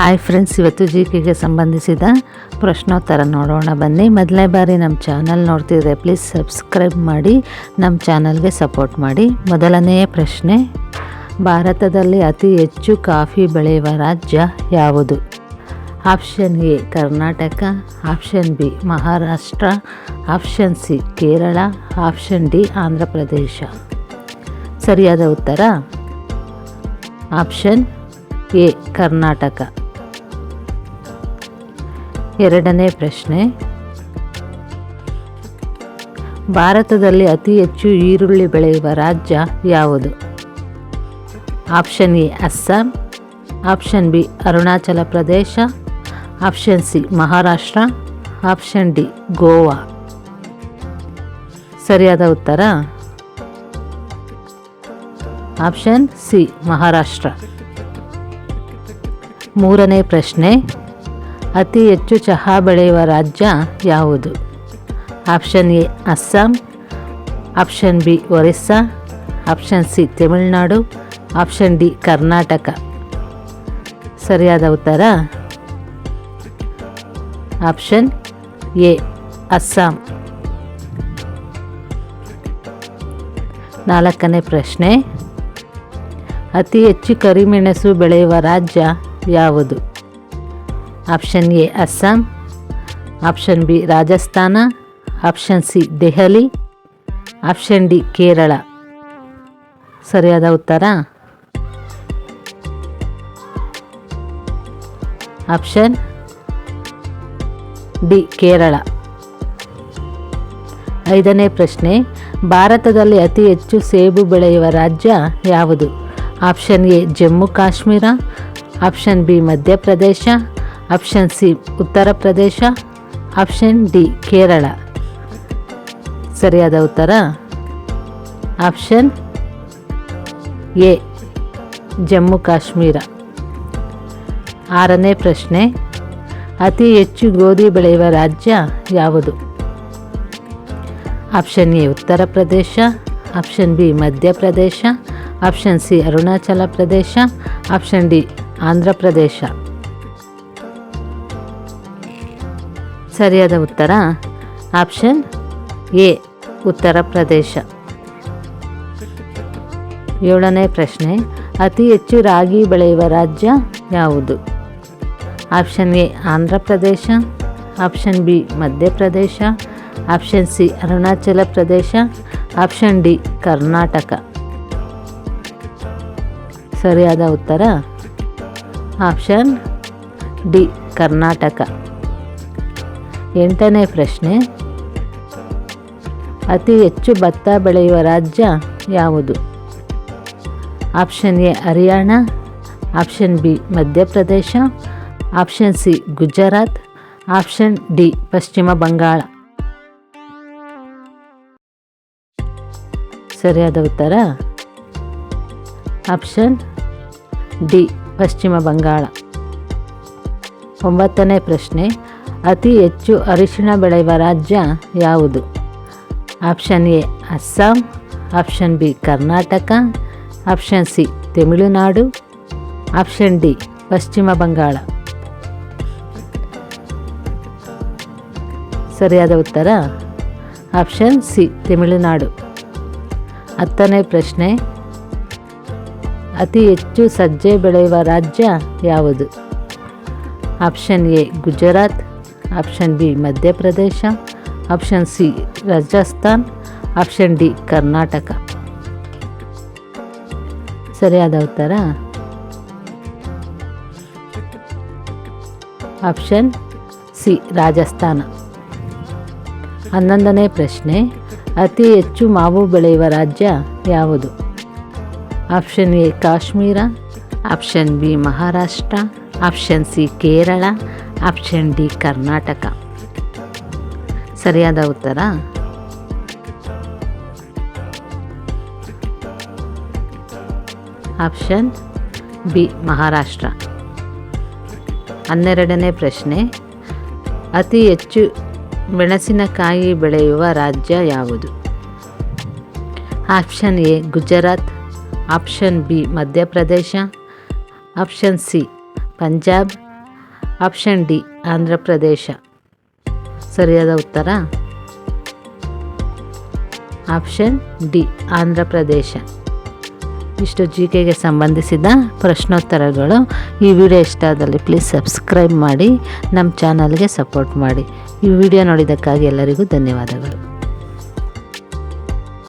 Hi friends ಇವತ್ತು G ಕೆಗೆ ಸಂಬಂಧಿಸಿದ ಪ್ರಶ್ನೋತ್ತರ ನೋಡೋಣ. ಬನ್ನಿ, ಮೊದಲನೇ ಬಾರಿ ನಮ್ಮ ಚಾನಲ್ ನೋಡ್ತಿದ್ರೆ ಪ್ಲೀಸ್ ಸಬ್ಸ್ಕ್ರೈಬ್ ಮಾಡಿ, ನಮ್ಮ ಚಾನಲ್ಗೆ ಸಪೋರ್ಟ್ ಮಾಡಿ. ಮೊದಲನೆಯ ಪ್ರಶ್ನೆ, ಭಾರತದಲ್ಲಿ ಅತಿ ಹೆಚ್ಚು ಕಾಫಿ ಬೆಳೆಯುವ ರಾಜ್ಯ ಯಾವುದು? Option A Karnataka. Option B Maharashtra. Option C Kerala. Option D Andhra Pradesh ಸರಿಯಾದ ಉತ್ತರ? Option A Karnataka. ಎರಡನೇ ಪ್ರಶ್ನೆ. ಭಾರತದಲ್ಲಿ ಅತಿ ಹೆಚ್ಚು ಈರುಳ್ಳಿ ಬೆಳೆಯುವ ರಾಜ್ಯ ಯಾವುದು? Option A, Assam. Option B, Arunachal Pradesh. Option C, Maharashtra. Option D, Goa. ಸರಿಯಾದ ಉತ್ತರ? Option C, Maharashtra. ಮೂರನೇ ಪ್ರಶ್ನೆ. ಅತಿ ಹೆಚ್ಚು ಚಹಾ ಬೆಳೆಯುವ ರಾಜ್ಯ ಯಾವುದು? Option A, Assam. Option B, Orissa. Option C, Tamil Nadu. Option D, Karnataka. ಸರಿಯಾದ ಉತ್ತರ? Option A, Assam. ನಾಲ್ಕನೇ ಪ್ರಶ್ನೆ. ಅತಿ ಹೆಚ್ಚು ಕರಿಮೆಣಸು ಬೆಳೆಯುವ ರಾಜ್ಯ ಯಾವುದು? Option A Assam, option B Rajasthan, option C Delhi, option D Kerala. ಸರಿಯಾದ ಉತ್ತರ? Option D Kerala. ಐದನೇ ಪ್ರಶ್ನೆ, ಭಾರತದಲ್ಲಿ ಅತಿ ಹೆಚ್ಚು ಸೇಬು ಬೆಳೆಯುವ ರಾಜ್ಯ ಯಾವುದು? Option A Jammu Kashmir, option B Madhya Pradesh option C, Uttar Pradesh. Option D, Kerala. ಸರಿಯಾದ ಉತ್ತರ? Option A, Jammu Kashmir. ಆರನೇ ಪ್ರಶ್ನೆ, ಅತಿ ಹೆಚ್ಚು ಗೋಧಿ ಬೆಳೆಯುವ ರಾಜ್ಯ ಯಾವುದು? Option A, Uttar Pradesh. Option B Madhya Pradesh option C, Arunachal Pradesh. Option D, Andhra Pradesh. ಸರಿಯಾದ ಉತ್ತರ? ಆಪ್ಷನ್ ಎ, ಉತ್ತರ ಪ್ರದೇಶ. ಏಳನೇ ಪ್ರಶ್ನೆ, ಅತಿ ಹೆಚ್ಚು ರಾಗಿ ಬೆಳೆಯುವ ರಾಜ್ಯ ಯಾವುದು? Option A, Andhra Pradesh. Option B Madhya Pradesh option C, Arunachal Pradesh. Option D, Karnataka. ಸರಿಯಾದ ಉತ್ತರ? Option D, Karnataka. ಎಂಟನೇ ಪ್ರಶ್ನೆ. ಅತಿ ಹೆಚ್ಚು ಭತ್ತ ಬೆಳೆಯುವ ರಾಜ್ಯ ಯಾವುದು? Option A, Haryana. Option B, Madhya Pradesh. Option C, Gujarat. Option D, Paschim Bengal. ಸರಿಯಾದ ಉತ್ತರ? Option D, Paschim Bangala. ಒಂಬತ್ತನೇ ಪ್ರಶ್ನೆ, ಅತಿ ಹೆಚ್ಚು ಅರಿಶಿಣ ಬೆಳೆಯುವ ರಾಜ್ಯ ಯಾವುದು? Option A Assam option B Karnataka option C Tamil Nadu option D Paschim Bengal ಸರಿಯಾದ ಉತ್ತರ? ಆಪ್ಷನ್ ಸಿ ತಮಿಳುನಾಡು ಹತ್ತನೇ ಪ್ರಶ್ನೆ, ಅತಿ ಹೆಚ್ಚು ಸಜ್ಜೆ ಬೆಳೆಯುವ ರಾಜ್ಯ ಯಾವುದು? Option A Gujarat, option B Madhya Pradesh, option C Rajasthan, option D Karnataka. ಸರಿಯಾದ ಉತ್ತರ? Option C Rajasthan. ಹನ್ನೊಂದನೇ ಪ್ರಶ್ನೆ, ಅತಿ ಹೆಚ್ಚು ಮಾವು ಬೆಳೆಯುವ ರಾಜ್ಯ ಯಾವುದು? Option A Kashmir, option B Maharashtra option C Kerala option D Karnataka ಸರಿಯಾದ ಉತ್ತರ? ಆಪ್ಷನ್ ಬಿ ಮಹಾರಾಷ್ಟ್ರ ಹನ್ನೆರಡನೇ ಪ್ರಶ್ನೆ. ಅತಿ ಹೆಚ್ಚು ಮೆಣಸಿನಕಾಯಿ ಬೆಳೆಯುವ ರಾಜ್ಯ ಯಾವುದು? Option A Gujarat option B Madhya Pradesh option C Punjab option D, Andhra Pradesh. ಸರಿಯಾದ ಉತ್ತರ? ಆಪ್ಷನ್ ಡಿ, ಆಂಧ್ರ ಪ್ರದೇಶ. ಇಷ್ಟು ಜಿ ಕೆಗೆ ಸಂಬಂಧಿಸಿದ ಪ್ರಶ್ನೋತ್ತರಗಳು. ಈ ವಿಡಿಯೋ ಇಷ್ಟ ಆದಲ್ಲಿ ಪ್ಲೀಸ್ ಸಬ್ಸ್ಕ್ರೈಬ್ ಮಾಡಿ, ನಮ್ಮ ಚಾನಲ್ಗೆ ಸಪೋರ್ಟ್ ಮಾಡಿ. ಈ ವಿಡಿಯೋ ನೋಡಿದ್ದಕ್ಕಾಗಿ ಎಲ್ಲರಿಗೂ ಧನ್ಯವಾದಗಳು.